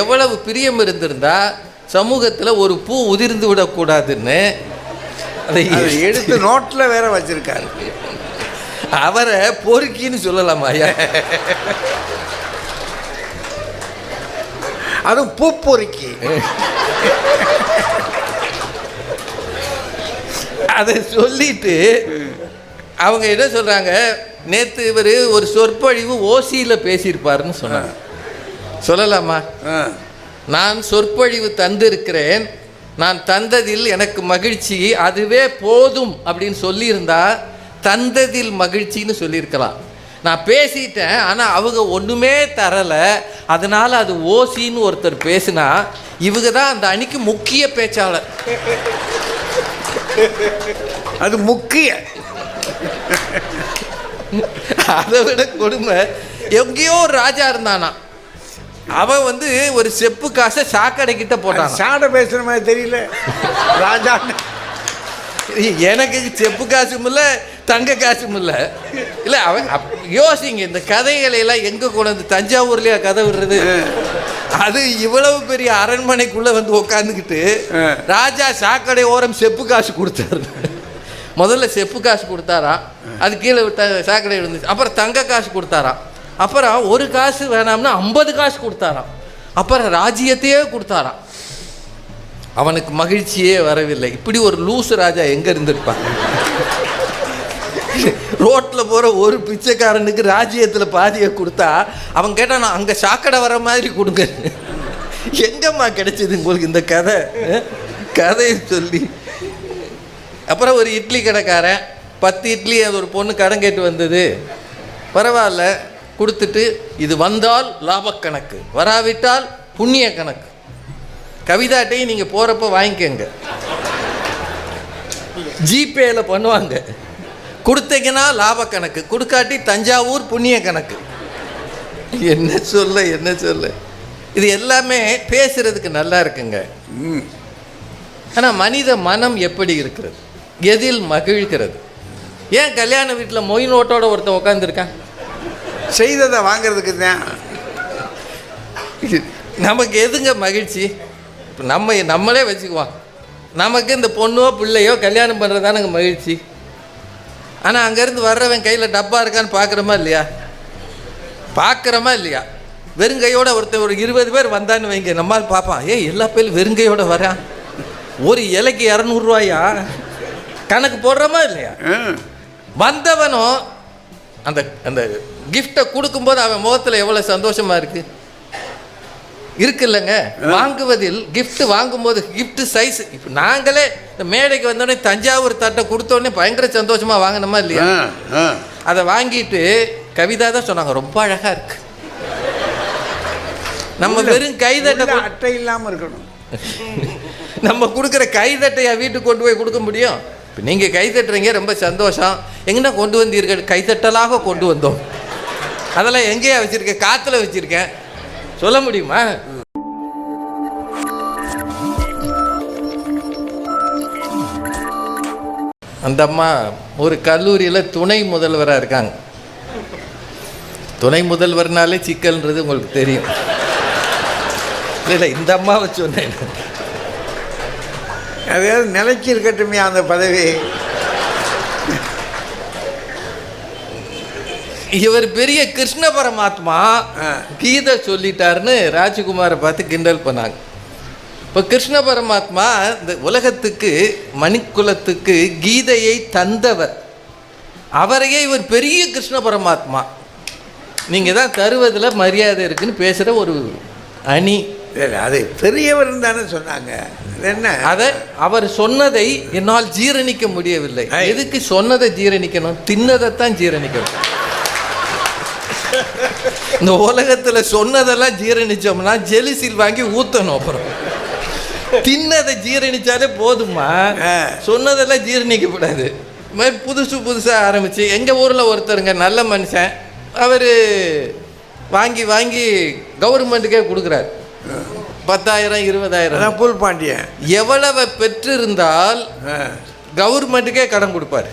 எவ்வளவு பிரியம் இருந்திருந்தா சமூகத்தில் ஒரு பூ உதிர்ந்து விடக்கூடாதுன்னு அதை எடுத்து நோட்டில் வேற வச்சிருக்காரு. அவரை பொறுக்கின்னு சொல்லலாமா ஐயா? அதுவும் பூப்பொறுக்கி அதை சொல்லிட்டு அவங்க என்ன சொல்றாங்க? நேத்து இவர் ஒரு சொற்பொழிவு ஓசியில் பேசியிருப்பாருன்னு சொன்னாங்க. சொல்லலாமா. நான் சொற்பொழிவு தந்திருக்கிறேன். நான் தந்ததில் எனக்கு மகிழ்ச்சி அதுவே போதும் அப்படின்னு சொல்லியிருந்தா தந்ததில் மகிழ்ச்சின்னு சொல்லியிருக்கலாம். நான் பேசிட்டேன் ஆனால் அவங்க ஒன்றுமே தரலை. அதனால் அது ஓசின்னு ஒருத்தர் பேசினா இவங்க தான் அந்த அணிக்கு முக்கிய பேச்சாளர். அது முக்கிய. அதை விட கொடுமை. எங்கேயோ ஒரு ராஜா இருந்தானா? அவன் வந்து ஒரு செப்பு காசை சாக்கடை கிட்ட போட்டான் சாடை பேசுற மாதிரி தெரியல. ராஜா எனக்கு செப்பு காசும் இல்லை தங்க காசும் இல்லை. இல்லை அவன் யோசிங்க இந்த கதைகளை எல்லாம் எங்கே கொண்டு தஞ்சாவூர்லயா கதை விடுறது? அது இவ்வளவு பெரிய அரண்மனைக்குள்ள வந்து உட்காந்துக்கிட்டு. ராஜா சாக்கடை ஓரம் செப்பு காசு கொடுத்தாரு. முதல்ல செப்பு காசு கொடுத்தாராம். அது கீழே விட்ட சாக்கடை இருந்துச்சு அப்புறம் தங்க காசு கொடுத்தாராம். அப்புறம் ஒரு காசு வேணாம்னா ஐம்பது காசு கொடுத்தாராம். அப்புறம் ராஜ்யத்தையே கொடுத்தாராம். அவனுக்கு மகிழ்ச்சியே வரவில்லை. இப்படி ஒரு லூசு ராஜா எங்க இருந்திருப்பான்? ரோட்டில் போகிற ஒரு பிச்சைக்காரனுக்கு ராஜ்யத்தில் பாதியை கொடுத்தா அவன் கேட்டான் "நான் அங்கே சாக்கடை வர மாதிரி கொடுங்க. எங்கம்மா கிடைச்சது உங்களுக்கு இந்த கதை? கதையை சொல்லி. அப்புறம் ஒரு இட்லி கடைக்காரன் பத்து இட்லி அது ஒரு பொண்ணு கடன் கேட்டு வந்தது. பரவாயில்ல. கொடுத்துட்டு இது வந்தால் லாபக்கணக்கு வராவிட்டால் புண்ணிய கணக்கு. கவிதாட்டையும் நீங்கள் போகிறப்ப வாங்கிக்கோங்க. ஜிபேல பண்ணுவாங்க. கொடுத்தீங்கன்னா லாப கணக்கு. கொடுக்காட்டி தஞ்சாவூர் புண்ணிய கணக்கு. என்ன சொல்ல என்ன சொல்ல. இது எல்லாமே பேசுறதுக்கு நல்லா இருக்குங்க. ம். ஆனால் மனித மனம் எப்படி இருக்கிறது? எதில் மகிழ்கிறது? ஏன் கல்யாண வீட்டில் மொய் நோட்டோட ஒருத்தன் உட்காந்துருக்கான் செய்ததை வாங்குறதுக்கு தான். நமக்கு எதுங்க மகிழ்ச்சி? இப்போ நம்ம நம்மளே வச்சுக்குவோம். நமக்கு இந்த பொண்ணோ பிள்ளையோ கல்யாணம் பண்ணுறது தானங்க மகிழ்ச்சி. ஆனால் அங்கேருந்து வர்றவன் கையில் டப்பா இருக்கான்னு பார்க்குறோமா இல்லையா? பார்க்குறோமா இல்லையா? வெறுங்கையோட ஒருத்தன் ஒரு இருபது பேர் வந்தான்னு வைங்க. நம்மால் பார்ப்பான் ஏய் எல்லா பேரும் வெறுங்கையோட வரான். ஒரு இலைக்கு இரநூறுவாயா? கணக்கு போடுறோமா இல்லையா. வந்தவனும் அந்த அந்த கிஃப்டை கொடுக்கும்போது அவன் முகத்தில் எவ்வளோ சந்தோஷமா இருக்கு? இருக்குல்லங்க. வாங்குவதில் gift வாங்கும்போது gift சைஸ் இப்போ நாங்களே இந்த மேடைக்கு வந்தோடனே தஞ்சாவூர் தட்டை கொடுத்தோடனே பயங்கர சந்தோஷமா வாங்கினோமா இல்லையா. அதை வாங்கிட்டு கவிதா தான் சொன்னாங்க ரொம்ப அழகா இருக்கு. நம்ம வெறும் கைதட்டை அட்டை இல்லாம இருக்கணும். நம்ம கொடுக்குற கைதட்டையா வீட்டுக்கு கொண்டு போய் கொடுக்க முடியும்? இப்போ நீங்கள் கைதட்டுறீங்க ரொம்ப சந்தோஷம். எங்கன்னா கொண்டு வந்தீர்கள்? கைதட்டலாக கொண்டு வந்தோம். அதெல்லாம் எங்கேயா வச்சுருக்கேன்? காற்றுல வச்சுருக்கேன். சொல்ல முடியுமா? அந்த அம்மா ஒரு கல்லூரியில் துணை முதல்வராக இருக்காங்க. துணை முதல்வர்னாலே சிக்கல்ன்றது உங்களுக்கு தெரியும். இல்லை இல்லை இந்த அம்மாவை சொன்னேன். அதாவது நிலைக்கு இருக்கட்டுமே அந்த பதவி. இவர் பெரிய கிருஷ்ண பரமாத்மா. கீதை சொல்லிட்டாருன்னு ராஜகுமாரை பார்த்து கிண்டல் பண்ணாங்க. இப்போ கிருஷ்ண பரமாத்மா இந்த உலகத்துக்கு மணிக்குலத்துக்கு கீதையை தந்தவர். அவரையே இவர் பெரிய கிருஷ்ண பரமாத்மா. நீங்கள் தான் தருவதில் மரியாதை இருக்குன்னு பேசுகிற ஒரு அணி. அது பெரியவர் தானே சொன்னாங்க. என்ன? அதை அவர் சொன்னதை என்னால் ஜீரணிக்க முடியவில்லை. எதுக்கு சொன்னதை ஜீரணிக்கணும்? தின்னதைத்தான் ஜீரணிக்கணும். இந்த உலகத்துல சொன்னதெல்லாம் ஜீரணிச்சோம்னா ஜெலிசில் வாங்கி ஊத்தணும் அப்புறம். தின்னதை ஜீரணிச்சாலே போதுமா. சொன்னதெல்லாம் ஜீரணிக்கப்படாது. மாதிரி புதுசு புதுசாக ஆரம்பிச்சு எங்கள் ஊரில் ஒருத்தருங்க நல்ல மனுஷன் அவர் வாங்கி வாங்கி கவர்மெண்ட்டுக்கே கொடுக்குறாரு. பத்தாயிரம் இருபதாயிரம். புல் பாண்டியன். எவ்வளவு பெற்றிருந்தால். கவர்மெண்ட்டுக்கே கடன் கொடுப்பாரு.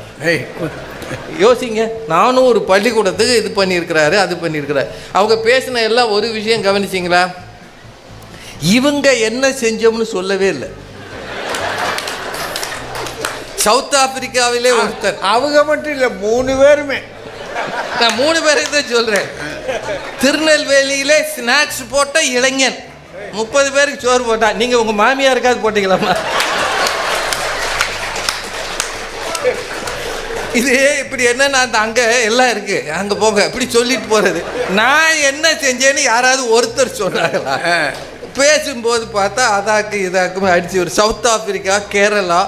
யோசிங்க நானும் ஒரு பள்ளிக்கூடத்துக்கு இது பண்ணியிருக்கிறாரு அது பண்ணியிருக்கிறாரு. அவங்க பேசின எல்லாம் ஒரு விஷயம் கவனிச்சிங்களா? இவங்க என்ன செஞ்சோம்னு சொல்லவே இல்லை. சவுத் ஆப்பிரிக்காவிலே ஒருத்தர். அவங்க மட்டும் இல்லை மூணு பேருமே. நான் மூணு பேருக்கு தான் சொல்றேன். திருநெல்வேலியிலே ஸ்நாக்ஸ் போட்ட இளைஞன். முப்பது பேருக்கு சோறு போட்டா நீங்க உங்க மாமியாருக்காவது போட்டீங்களாமா இது இப்படி என்னன்னா அந்த அங்க எல்லாம் இருக்கு. அங்க போங்க இப்படி சொல்லிட்டு போறது. நான் என்ன செஞ்சேன்னு யாராவது ஒருத்தர் சொன்னாங்களா. பேசும்போது பார்த்தா அதாக்கு இதாக்குமே அடிச்சு ஒரு சவுத் ஆப்பிரிக்கா கேரளா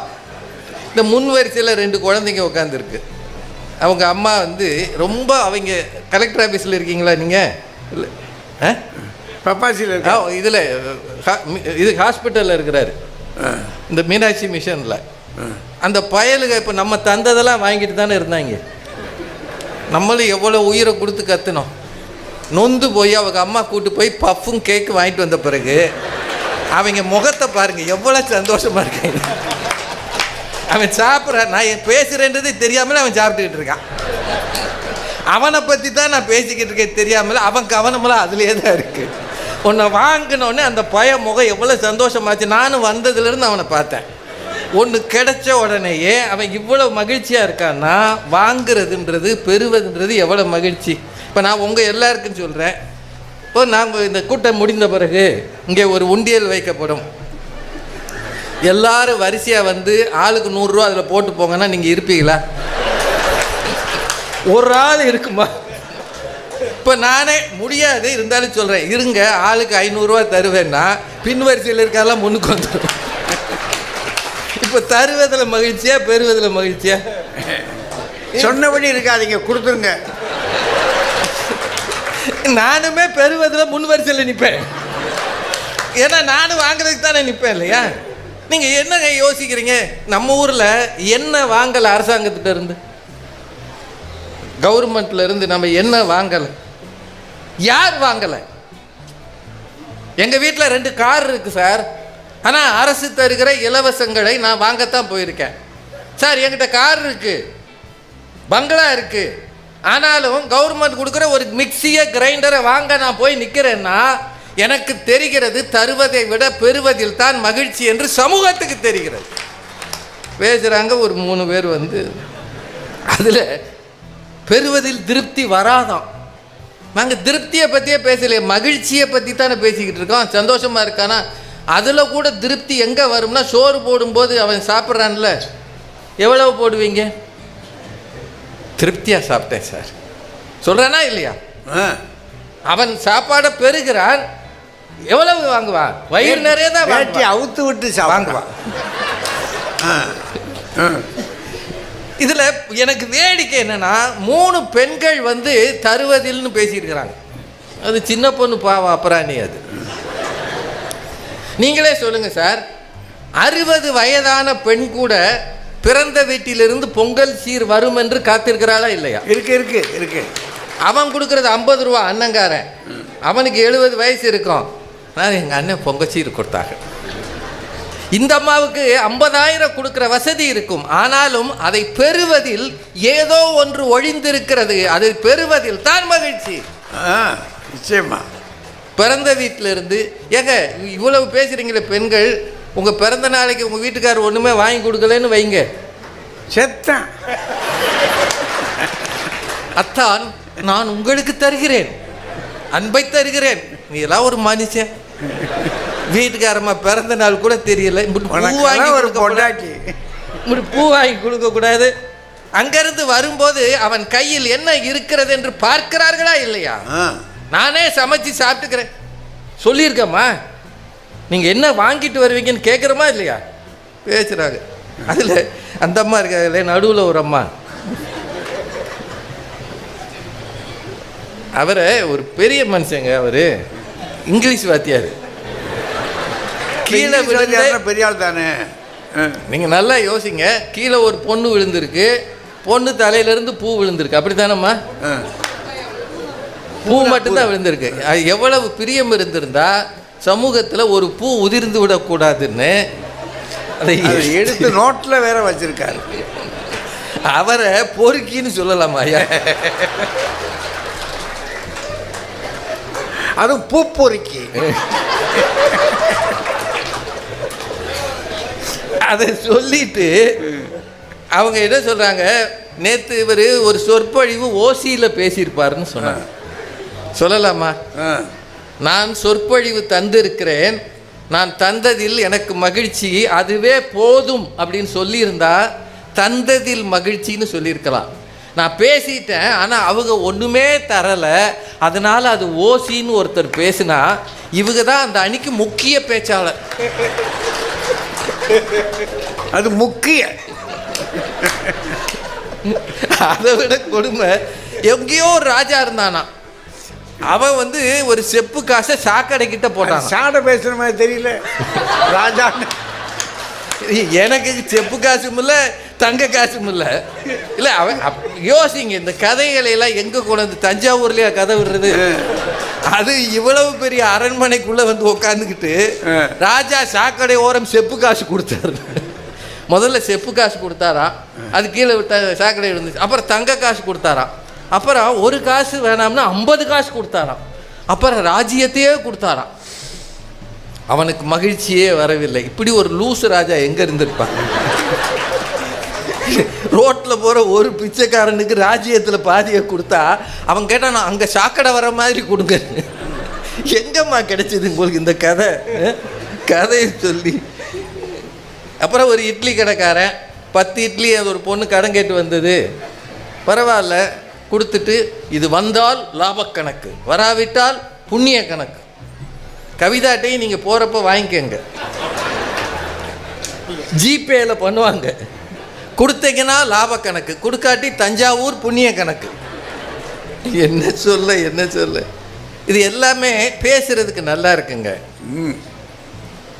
இந்த முன் வரிசையில் ரெண்டு குழந்தைங்க உட்காந்துருக்கு அவங்க அம்மா வந்து ரொம்ப அவங்க கலெக்டர் ஆஃபீஸில் இருக்கீங்களா நீங்கள் இல்லை ஆ? பப்பாசியில் இருக்கா? இதுல இது ஹாஸ்பிட்டலில் இருக்கிறாரு. இந்த மீனாட்சி மிஷனில். அந்த பயலுக இப்போ நம்ம தந்ததெல்லாம் வாங்கிட்டு தானே இருந்தாங்க. நம்மளும் எவ்வளோ உயிரை கொடுத்து கத்துனோம். நொந்து போய் அவங்க அம்மா கூட்டு போய் பஃப்பும் கேக்கு வாங்கிட்டு வந்த பிறகு அவங்க முகத்தை பாருங்க எவ்வளோ சந்தோஷமா இருக்காங்க. அவன் சாப்பிட்றான் நான் என் பேசுறேன்றது தெரியாமல் அவன் சாப்பிட்டுக்கிட்டு இருக்கான். அவனை பற்றி தான் நான் பேசிக்கிட்டு இருக்கேன் தெரியாமல் அவன் கவனமெல்லாம் அதுலேயே தான் இருக்கு. உன்னை வாங்கினோடனே அந்த பய முகம் எவ்வளோ சந்தோஷமாச்சு. நானும் வந்ததுலேருந்து அவனை பார்த்தேன். ஒன்று கிடைச்ச உடனேயே அவன் இவ்வளோ மகிழ்ச்சியாக இருக்கான்னா வாங்குறதுன்றது பெறுவதுன்றது எவ்வளோ மகிழ்ச்சி. இப்போ நான் உங்கள் எல்லாருக்கும் சொல்கிறேன் இப்போ நாங்கள் இந்த கூட்டம் முடிந்த பிறகு இங்கே ஒரு உண்டியல் வைக்கப்படும். எல்லாரும் வரிசையாக வந்து ஆளுக்கு நூறுரூவா அதில் போட்டு போங்கன்னா நீங்கள் இருப்பீங்களா? ஒரு ஆள் இருக்குமா? இப்போ நானே முடியாது இருந்தாலும் சொல்கிறேன் இருங்க ஆளுக்கு ஐநூறுரூவா தருவேன்னா பின் வரிசையில் இருக்காலாம் முன்னுக்கு வந்துடும் இப்போ தருவதில் மகிழ்ச்சியா பெறுவதில் மகிழ்ச்சியா? சொன்னபடி இருக்காதீங்க கொடுத்துருங்க. நானுமே பெறுவதில் முன் வரிசையில் நிற்பேன் ஏன்னா நானும் வாங்குறதுக்கு தானே நிற்பேன் இல்லையா? நீங்கள் என்னங்க யோசிக்கிறீங்க? நம்ம ஊரில் என்ன வாங்கலை அரசாங்கத்திட்ட இருந்து? கவர்மெண்ட்ல இருந்து நம்ம என்ன வாங்கலை? யார் வாங்கலை? எங்கள் வீட்டில் ரெண்டு கார் இருக்குது சார். ஆனால் அரசு தருகிற இலவசங்களை நான் வாங்கத்தான் போயிருக்கேன். சார் என்கிட்ட கார் இருக்குது பங்களா இருக்குது ஆனாலும் கவர்மெண்ட் கொடுக்குற ஒரு மிக்சியை கிரைண்டரை வாங்க நான் போய் நிற்கிறேன்னா எனக்கு தெரிகிறது தருவதை விட பெறுவதில் தான் மகிழ்ச்சி என்று சமூகத்துக்கு தெரிகிறது. பேசுகிறாங்க ஒரு மூணு பேர் வந்து. அதில் பெறுவதில் திருப்தி வராதான் நாங்கள் திருப்தியை பற்றியே பேசலையே மகிழ்ச்சியை பற்றி தானே பேசிக்கிட்டு இருக்கோம். சந்தோஷமாக இருக்கானா? அதில் கூட திருப்தி எங்கே வரும்னா சோறு போடும்போது அவன் சாப்பிட்றான்ல. எவ்வளவு போடுவீங்க? திருப்தியாக சாப்பிட்டேன் சார். சொல்கிறானா இல்லையா. அவன் சாப்பாடை பெறுகிறான். எவ்வளவு வாங்குவான் வயிறு நிறைய தான் அவுத்து விட்டு வாங்குவான். இதில் எனக்கு வேடிக்கை என்னன்னா மூணு பெண்கள் வந்து தருவதில்னு பேசியிருக்கிறாங்க. அது சின்ன பொண்ணு பாவ அப்புறாணி அது. நீங்களே சொல்லுங்க சார். அறுபது வயதான பெண் கூட பிறந்த வீட்டிலிருந்து பொங்கல் சீர் வரும் என்று காத்திருக்கிறாளா இல்லையா? இருக்கு இருக்கு இருக்கு. அவன் கொடுக்கறது ஐம்பது ரூபா அண்ணங்காரன். அவனுக்கு எழுபது வயசு இருக்கும். நான் எங்கள் அண்ணன் பொங்கச்சீர் கொடுத்தாங்க. இந்த அம்மாவுக்கு ஐம்பதாயிரம் கொடுக்குற வசதி இருக்கும். ஆனாலும் அதை பெறுவதில் ஏதோ ஒன்று ஒழிந்திருக்கிறது. அதை பெறுவதில் தான் மகிழ்ச்சி. நிச்சயமா. பிறந்த வீட்டில இருந்து ஏங்க இவ்வளவு பேசுறீங்களே பெண்கள் உங்கள் பிறந்த நாளைக்கு உங்கள் வீட்டுக்காரர் ஒன்றுமே வாங்கி கொடுக்கலன்னு வைங்க. செத்தேன் அத்தான் நான் உங்களுக்கு தருகிறேன். அன்பை தருகிறேன். நீ எல்லாம் ஒரு மனுஷன். வீட்டுக்காரம்மா பிறந்த நாள் கூட தெரியல. ஒரு. பொண்டாட்டி. இப்படி பூ வாங்கி கொடுக்க கூடாது அங்கிருந்து வரும்போது அவன் கையில் என்ன இருக்கிறது என்று பார்க்கிறார்களா இல்லையா? நானே சமைச்சு சாப்பிட்டுக்கிறேன். சொல்லியிருக்கேம்மா. நீங்கள் என்ன வாங்கிட்டு வருவீங்கன்னு கேட்குறோமா இல்லையா? பேசுகிறாங்க அதில் அந்த அம்மா இருக்காங்களே நடுவில் ஒரு அம்மா. அவரை ஒரு பெரிய மனுஷங்க அவர். இங்கிலீஷ் வாத்தியார். கீழே விழுந்து பெரிய ஆள் தானே. நீங்கள் நல்லா யோசிங்க. கீழே ஒரு பொண்ணு விழுந்திருக்கு. பொண்ணு தலையிலேருந்து பூ விழுந்திருக்கு. அப்படி தானம்மா ஆ. பூ மட்டும்தான் விழுந்திருக்கு. அது எவ்வளவு பிரியம் இருந்திருந்தா சமூகத்தில் ஒரு பூ உதிர்ந்து விடக்கூடாதுன்னு அதை எடுத்து நோட்டில் வேற வச்சிருக்காரு. அவரை பொறுக்கின்னு சொல்லலாமா ஐயா? அதுவும் பூ பொறுக்கி. அதை சொல்லிட்டு அவங்க என்ன சொல்றாங்க? நேத்து இவர் ஒரு சொற்பொழிவு ஓசியில் பேசியிருப்பாருன்னு சொன்னாங்க. சொல்லலாமா? நான் சொற்பொழிவு தந்திருக்கிறேன். நான் தந்ததில் எனக்கு மகிழ்ச்சி அதுவே போதும் அப்படின்னு சொல்லியிருந்தா தந்ததில் மகிழ்ச்சின்னு சொல்லியிருக்கலாம். நான் பேசிட்டேன் ஆனால் அவங்க ஒன்றுமே தரலை. அதனால் அது ஓசின்னு ஒருத்தர் பேசினா இவங்க தான் அந்த அணிக்கு முக்கிய பேச்சாளர். அது முக்கிய. அதை விட கொடுமை. எங்கேயோ ஒரு ராஜா இருந்தானா. அவன் வந்து ஒரு செப்பு காசை சாக்கடை கிட்ட போட்டான். சாடை பேசுற மாதிரி தெரியல. ராஜா எனக்கு செப்பு காசும் இல்லை தங்க காசும் இல்லை. இல்லை அவன் யோசிங்க இந்த கதைகளை எல்லாம் எங்கே கொண்டு தஞ்சாவூர்லயா கதை விடுறது? அது இவ்வளவு பெரிய அரண்மனைக்குள்ள வந்து உட்காந்துக்கிட்டு. ராஜா சாக்கடை ஓரம் செப்பு காசு கொடுத்தாரு. முதல்ல செப்பு காசு கொடுத்தாராம் அது கீழே விட்ட சாக்கடை இருந்துச்சு அப்புறம் தங்க காசு கொடுத்தாராம் அப்புறம் ஒரு காசு வேணாம்னா ஐம்பது காசு கொடுத்தாராம் அப்புறம் ராஜ்யத்தையே கொடுத்தாராம் அவனுக்கு மகிழ்ச்சியே வரவில்லை. இப்படி ஒரு லூசு ராஜா எங்க இருந்திருப்பான்? ரோட்டில் போகிற ஒரு பிச்சைக்காரனுக்கு ராஜ்யத்தில் பாதியை கொடுத்தா அவன் கேட்டால் "நான் அங்கே சாக்கடை வர மாதிரி கொடுங்க. எங்கம்மா கிடைச்சிது உங்களுக்கு இந்த கதை? கதையை சொல்லி. அப்புறம் ஒரு இட்லி கடைக்காரன் பத்து இட்லி அது ஒரு பொண்ணு கடன் கேட்டு வந்தது. பரவாயில்ல கொடுத்துட்டு இது வந்தால் லாபக்கணக்கு வராவிட்டால் புண்ணிய கணக்கு. கவிதாட்டையும் நீங்கள் போகிறப்ப வாங்கிக்கோங்க. ஜிபேல பண்ணுவாங்க. கொடுத்தீங்கன்னா லாப கணக்கு கொடுக்காட்டி தஞ்சாவூர் புண்ணிய கணக்கு. என்ன சொல்ல என்ன சொல்ல. இது எல்லாமே பேசுறதுக்கு நல்லா இருக்குங்க.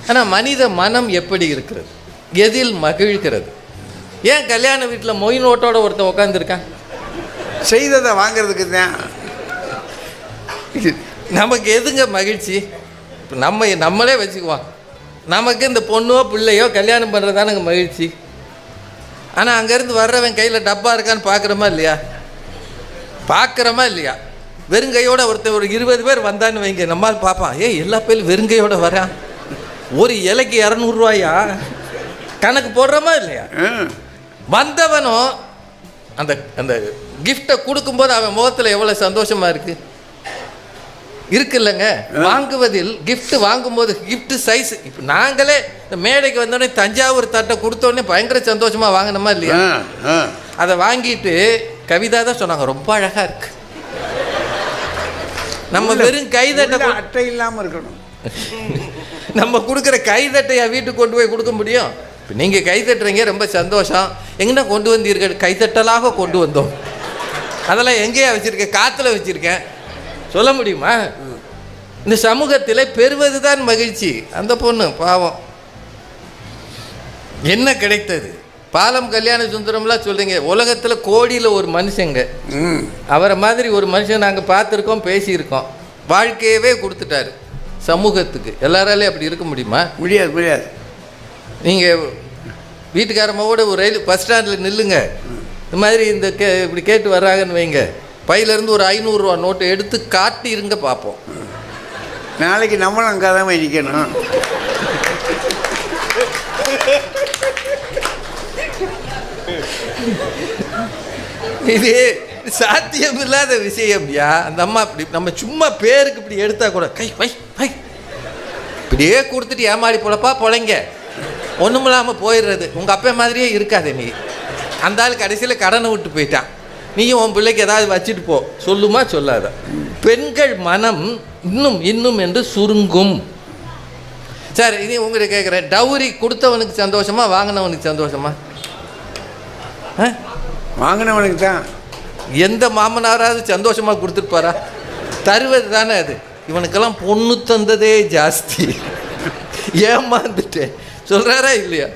ஆனால் மனித மனம் எப்படி இருக்கிறது? எதில் மகிழ்கிறது? ஏன் கல்யாண வீட்டில் மொய் நோட்டோட ஒருத்தன் உட்காந்துருக்கான் செய்ததை வாங்குறதுக்கு தான். நமக்கு எதுங்க மகிழ்ச்சி? இப்போ நம்ம நம்மளே வச்சுக்குவோம். நமக்கு இந்த பொண்ணோ பிள்ளையோ கல்யாணம் பண்ணுறதானுங்க மகிழ்ச்சி. ஆனால் அங்கேருந்து வர்றவன் கையில் டப்பா இருக்கான்னு பார்க்குறோமா இல்லையா? பார்க்குறோமா இல்லையா? வெறுங்கையோட ஒருத்தன் ஒரு இருபது பேர் வந்தான்னு வைங்க. நம்மால் பார்ப்பான். ஏய் எல்லா பேரும் வெறுங்கையோட வரான். ஒரு இலைக்கு இரநூறுவாயா கணக்கு போடுறோமா இல்லையா. வந்தவனும் அந்த அந்த கிஃப்டை கொடுக்கும்போது அவன் முகத்தில் எவ்வளோ சந்தோஷமா இருக்கு? இருக்குல்லங்க. வாங்குவதில் gift வாங்கும்போது gift சைஸ் இப்போ நாங்களே இந்த மேடைக்கு வந்தோடனே தஞ்சாவூர் தட்டை கொடுத்தோடனே பயங்கர சந்தோஷமா வாங்கினோமா இல்லையா? அதை வாங்கிட்டு கவிதா தான் சொன்னாங்க ரொம்ப அழகா இருக்கு. நம்ம வெறும் கைதட்டை அட்டை இல்லாமல் இருக்கணும். நம்ம கொடுக்குற கைதட்டையா வீட்டுக்கு கொண்டு போய் கொடுக்க முடியும்? இப்போ நீங்கள் கைதட்டுறீங்க ரொம்ப சந்தோஷம். எங்கன்னா கொண்டு வந்தீர்கள்? கைதட்டலாக கொண்டு வந்தோம். அதெல்லாம் எங்கேயா வச்சுருக்கேன்? காற்றுல வச்சுருக்கேன். சொல்ல முடியுமா? இந்த சமூகத்தில் பெறுவது தான் மகிழ்ச்சி. அந்த பொண்ணு பாவம். என்ன கிடைத்தது? பாலம் கல்யாண சுந்தரம்லாம் சொல்றீங்க. உலகத்தில் கோடியில் ஒரு மனுஷங்க. அவரை மாதிரி ஒரு மனுஷன் நாங்கள் பார்த்துருக்கோம் பேசியிருக்கோம். வாழ்க்கையவே கொடுத்துட்டாரு. சமூகத்துக்கு. எல்லாராலையும் அப்படி இருக்க முடியுமா? முடியாது முடியாது. நீங்கள் வீட்டுக்காரம்மாவோட ஒரு ரயில் பஸ் ஸ்டாண்டில் நில்லுங்க. இந்த மாதிரி இந்த கே இப்படி கேட்டு வர்றாங்கன்னு வைங்க. பையிலேருந்து ஒரு ஐநூறுரூவா நோட்டை எடுத்து காட்டி இருங்க பார்ப்போம். நாளைக்கு நம்மளும் அங்கே தான் நிற்கணும். இது சாத்தியமில்லாத விஷயம்யா அந்த அம்மா அப்படி நம்ம சும்மா பேருக்கு இப்படி எடுத்தா கூட கை வை வை. இப்படியே கொடுத்துட்டு ஏமாடி பொழப்பா பொழைங்க. ஒன்றும் இல்லாமல் போயிடுறது. உங்கள் அப்பா மாதிரியே இருக்காது நீ அந்த ஆள் கடைசியில் கடனை விட்டு போயிட்டான். நீயும் உன் பிள்ளைக்கு ஏதாவது வச்சுட்டு போ. சொல்லுமா சொல்லாத? பெண்கள் மனம் இன்னும் இன்னும் என்று சுருங்கும். சார் இனி உங்கள்கிட்ட கேட்குறேன் டவுரி கொடுத்தவனுக்கு சந்தோஷமா வாங்கினவனுக்கு சந்தோஷமா? வாங்கினவனுக்கு தான். எந்த மாமனாராவது சந்தோஷமாக கொடுத்துருப்பாரா? தருவது தானே அது. இவனுக்கெல்லாம் பொண்ணு தந்ததே ஜாஸ்தி. ஏமாந்துட்டேன். சொல்கிறாரா இல்லையா?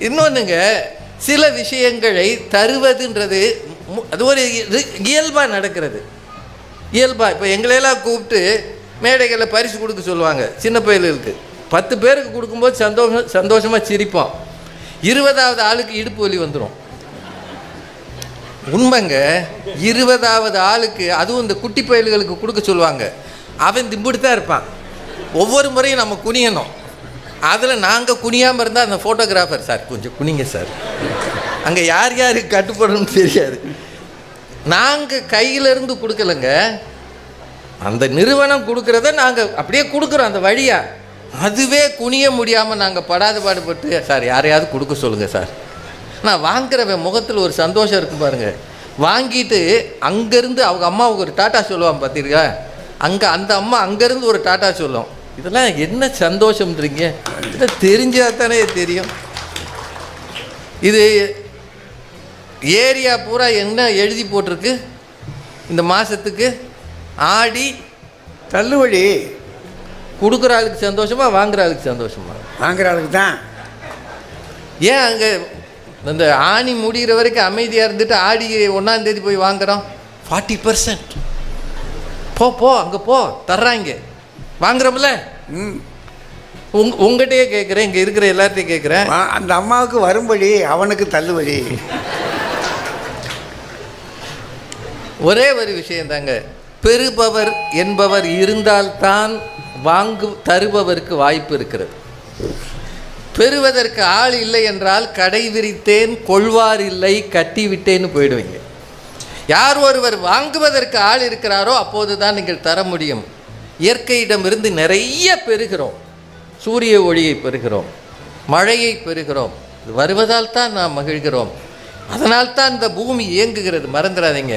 இன்னொன்றுங்க சில விஷயங்களை தருவதுன்றது அது ஒரு இயல்பாக நடக்கிறது. இயல்பாக இப்போ எங்களையெல்லாம் கூப்பிட்டு மேடைகளில் பரிசு கொடுக்க சொல்லுவாங்க சின்ன பயலுக்கு பத்து பேருக்கு கொடுக்கும்போது சந்தோஷம் சந்தோஷமாக சிரிப்போம். இருபதாவது ஆளுக்கு இடுப்பு வலி வந்துடும் உண்மைங்க இருபதாவது ஆளுக்கு அதுவும் இந்த குட்டி பயல்களுக்கு கொடுக்க சொல்லுவாங்க. அவன் திம்பிட்டு தான் இருப்பான். ஒவ்வொரு முறையும் நம்ம குனியணும். அதில் நாங்கள் குனியாமல் இருந்தால் அந்த ஃபோட்டோகிராஃபர் சார் கொஞ்சம் குனிங்க சார். அங்கே யார் யாருக்கு கட்டுப்படணும்னு தெரியாது. நாங்கள் கையிலேருந்து கொடுக்கலங்க. அந்த நிறுவனம் கொடுக்குறத நாங்கள் அப்படியே கொடுக்குறோம் அந்த வழியாக அதுவே குனிய முடியாமல் நாங்கள் படாத பாடுபட்டு சார் யாரையாவது கொடுக்க சொல்லுங்கள் சார். நான் வாங்குறவன் முகத்தில் ஒரு சந்தோஷம் இருக்கும் பாருங்கள் வாங்கிட்டு அங்கேருந்து அவங்க அம்மாவுக்கு ஒரு டாட்டா சொல்லுவான் பார்த்தீங்களா அங்கே அந்த அம்மா அங்கேருந்து ஒரு டாட்டா சொல்லும். இதெல்லாம் என்ன சந்தோஷம்ன்றீங்க? இதை தெரிஞ்சால் தானே தெரியும். இது ஏரியா பூரா என்ன எழுதி போட்டிருக்கு? இந்த மாதத்துக்கு ஆடி தள்ளுபடி. கொடுக்குற ஆளுக்கு சந்தோஷமா வாங்குற ஆளுக்கு சந்தோஷமா? வாங்குற ஆளுக்கு தான். ஏன் அங்கே இந்த ஆணி முடிகிற வரைக்கும் அமைதியாக இருந்துட்டு ஆடி ஒன்றாந்தேதி போய் வாங்குறோம்? ஃபார்ட்டி பர்சன்ட் போ போ அங்கே போ தர்றாங்க. வாங்குறோம்ல? உங் உங்கள்கிட்டயே கேட்குறேன் இங்கே இருக்கிற எல்லார்ட்டையும் கேட்குறேன் அந்த அம்மாவுக்கு வரும்படி அவனுக்கு தள்ளுபடி. ஒரே ஒரு விஷயம் தாங்க. பெறுபவர் என்பவர் இருந்தால்தான் வாங்கு தருபவருக்கு வாய்ப்பு இருக்கிறது. பெறுவதற்கு ஆள் இல்லை என்றால் கடை விரித்தேன் கொள்வார் இல்லை கட்டி விட்டேன்னு போயிடுவீங்க. யார் ஒருவர் வாங்குவதற்கு ஆள் இருக்கிறாரோ அப்போது தான் நீங்கள் தர முடியும். இயற்கையிடமிருந்து நிறைய பெறுகிறோம். சூரிய ஒளியை பெறுகிறோம். மழையை பெறுகிறோம். இது வருவதால் தான் நாம் மகிழ்கிறோம். அதனால் தான் இந்த பூமி இயங்குகிறது. மறந்துடாதீங்க.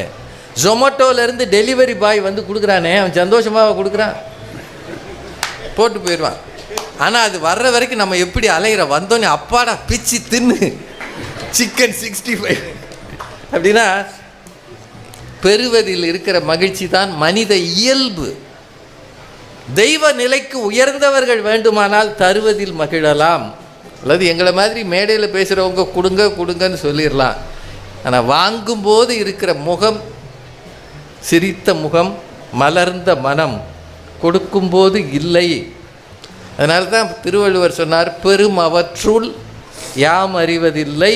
ஜொமேட்டோலேருந்து டெலிவரி பாய் வந்து கொடுக்குறானே. அவன் சந்தோஷமாக கொடுக்குறான்? போட்டு போயிடுவான். ஆனால் அது வர்ற வரைக்கும் நம்ம எப்படி அலைகிற வந்தோன்னே அப்பாடா பிச்சு தின்னு. சிக்கன் சிக்ஸ்டி ஃபைவ் அப்படின்னா பெறுவதில் இருக்கிற மகிழ்ச்சி தான் மனித இயல்பு. தெய்வ நிலைக்கு உயர்ந்தவர்கள் வேண்டுமானால் தருவதில் மகிழலாம். அல்லது எங்களை மாதிரி மேடையில் பேசுகிறவங்க கொடுங்க கொடுங்கன்னு சொல்லிடலாம் ஆனால் வாங்கும்போது இருக்கிற முகம் சிரித்த முகம் மலர்ந்த மனம் கொடுக்கும்போது இல்லை. அதனால தான் திருவள்ளுவர் சொன்னார் பெரும் அவற்றுள் யாம் அறிவதில்லை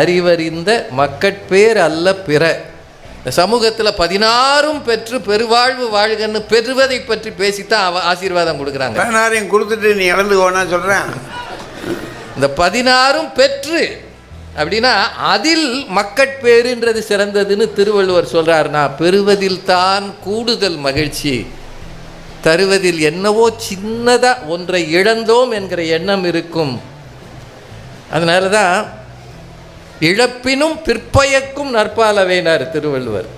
அறிவறிந்த மக்கட்பேர் அல்ல பிற. இந்த சமூகத்தில் பதினாறும் பெற்று பெருவாழ்வு வாழ்கன்னு பெறுவதை பற்றி பேசித்தான் அவ ஆசீர்வாதம் கொடுக்குறாங்க. பதினாறையும் கொடுத்துட்டு நீ இழந்து போனா சொல்கிறேன் இந்த பதினாறும் பெற்று அப்படின்னா அதில் மக்கட்பேறுன்றது சிறந்ததுன்னு திருவள்ளுவர் சொல்றாருன்னா பெறுவதில் தான் கூடுதல் மகிழ்ச்சி தருவதில் என்னவோ சின்னதா ஒன்றை இழந்தோம் என்கிற எண்ணம் இருக்கும். அதனால தான் இழப்பினும் பிற்பயக்கும் நற்பாலவேனார் திருவள்ளுவர்.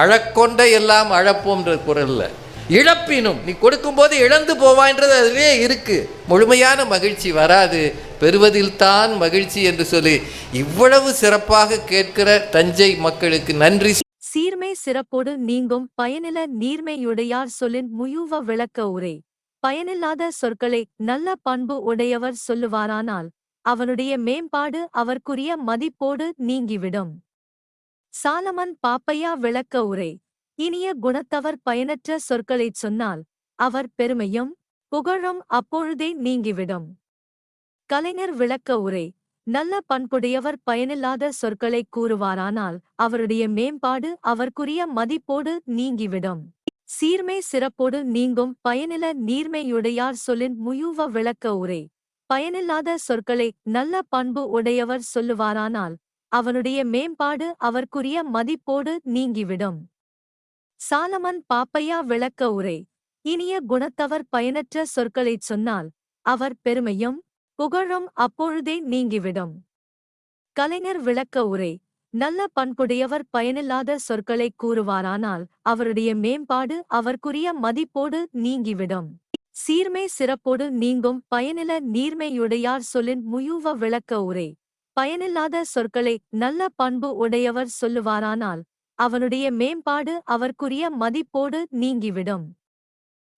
அழக்கொண்ட எல்லாம் அழப்போம்ன்ற குரலில். இழப்பினும் நீ கொடுக்கும்போது இழந்து போவான்றது அதிலே இருக்கு. முழுமையான மகிழ்ச்சி வராது. பெறுவதில் தான் மகிழ்ச்சி என்று சொல்லி இவ்வளவு சிறப்பாக கேட்கிற தஞ்சை மக்களுக்கு நன்றி. சீர்மை சிறப்போடு நீங்கும் பயனில நீர்மையுடையார் சொல்லின் முயுவ விளக்க உரை. பயனில்லாத சொற்களை நல்ல பண்பு உடையவர் சொல்லுவாரானால் அவனுடைய மேம்பாடு அவர்க்குரிய மதிப்போடு நீங்கிவிடும். சாலமன் பாப்பையா விளக்க உரை. இனிய குணத்தவர் பயனற்ற சொற்களைச் சொன்னால் அவர் பெருமையும் புகழும் அப்பொழுதே நீங்கிவிடும். கலைஞர் விளக்க உரை. நல்ல பண்புடையவர் பயனில்லாத சொற்களை கூறுவாரானால் அவருடைய மேம்பாடு அவர்க்குரிய மதிப்போடு நீங்கிவிடும். சீர்மை சிறப்போடு நீங்கும் பயனில நீர்மையுடையார் சொல்லின் முயுவ விளக்க உரை. பயனில்லாத சொற்களை நல்ல பண்பு உடையவர் சொல்லுவாரானால் அவனுடைய மேம்பாடு அவர்க்குரிய மதிப்போடு நீங்கிவிடும். சாலமன் பாப்பையா விளக்க உரை. இனிய குணத்தவர் பயனற்ற சொற்களைச் சொன்னால் அவர் பெருமையும் புகழும் அப்பொழுதே நீங்கிவிடும். கலைஞர் விளக்க உரை. நல்ல பண்புடையவர் பயனில்லாத சொற்களை கூறுவாரானால் அவருடைய மேம்பாடு அவர்க்குரிய மதிப்போடு நீங்கிவிடும். சீர்மை சிறப்போடு நீங்கும் பயனில நீர்மையுடையார் சொல்லின் முயுவ விளக்க உரை. பயனில்லாத சொற்களை நல்ல பண்பு உடையவர் சொல்லுவாரானால் அவனுடைய மேம்பாடு அவர்க்குரிய மதிப்போடு நீங்கிவிடும்.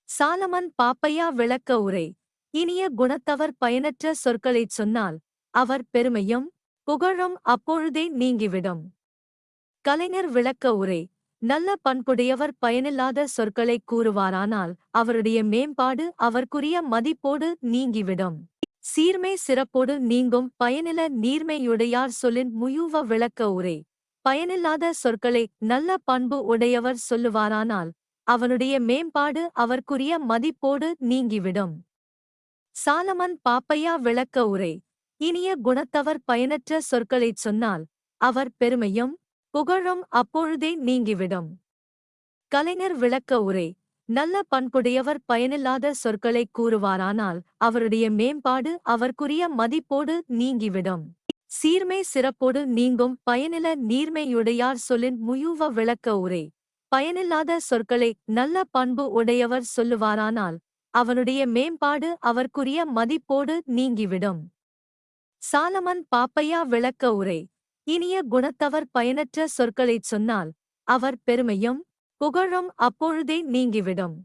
சாலமன் பாப்பையா விளக்க உரை. இனிய குணத்தவர் பயனற்ற சொற்களைச் சொன்னால் அவர் பெருமையும் புகழும் அப்பொழுதே நீங்கிவிடும். கலைஞர் விளக்க உரை. நல்ல பண்புடையவர் பயனில்லாத சொற்களைக் கூறுவாரானால் அவருடைய மேம்பாடு அவர்க்குரிய மதிப்போடு நீங்கிவிடும். சீர்மை சிறப்போடு நீங்கும் பயனில நீர்மையுடையார் சொல்லின் முயுவ விளக்க உரை. பயனில்லாத சொற்களை நல்ல பண்பு உடையவர் சொல்லுவாரானால் அவனுடைய மேம்பாடு அவர்க்குரிய மதிப்போடு நீங்கிவிடும். சாலமன் பாப்பையா விளக்க உரை. இனிய குணத்தவர் பயனற்ற சொற்களைச் சொன்னால் அவர் பெருமையும் புகழும் அப்பொழுதே நீங்கிவிடும். கலைஞர் விளக்க உரை. நல்ல பண்புடையவர் பயனில்லாத சொற்களைக் கூறுவாரானால் அவருடைய மேம்பாடு அவர்க்குரிய மதிப்போடு நீங்கிவிடும். சீர்மை சிறப்போடு நீங்கும் பயனில நீர்மையுடையார் சொல்லின் முயூவ விளக்க உரை. பயனில்லாத சொற்களை நல்ல பண்பு உடையவர் சொல்லுவாரானால் அவனுடைய மேம்பாடு அவர்க்குரிய மதிப்போடு நீங்கிவிடும். சாலமன் பாப்பையா விளக்க உரை. இனிய குணத்தவர் பயனற்ற சொற்களைச் சொன்னால் அவர் பெருமையும் புகழும் அப்பொழுதே நீங்கிவிடும்.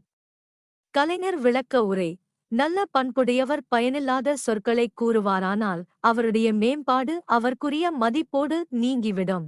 கலைஞர் விளக்க உரை நல்ல பண்புடையவர் பயனில்லாத சொற்களைக் கூறுவாரானால் அவருடைய மேம்பாடு அவர்க்குரிய மதிப்போடு நீங்கிவிடும்.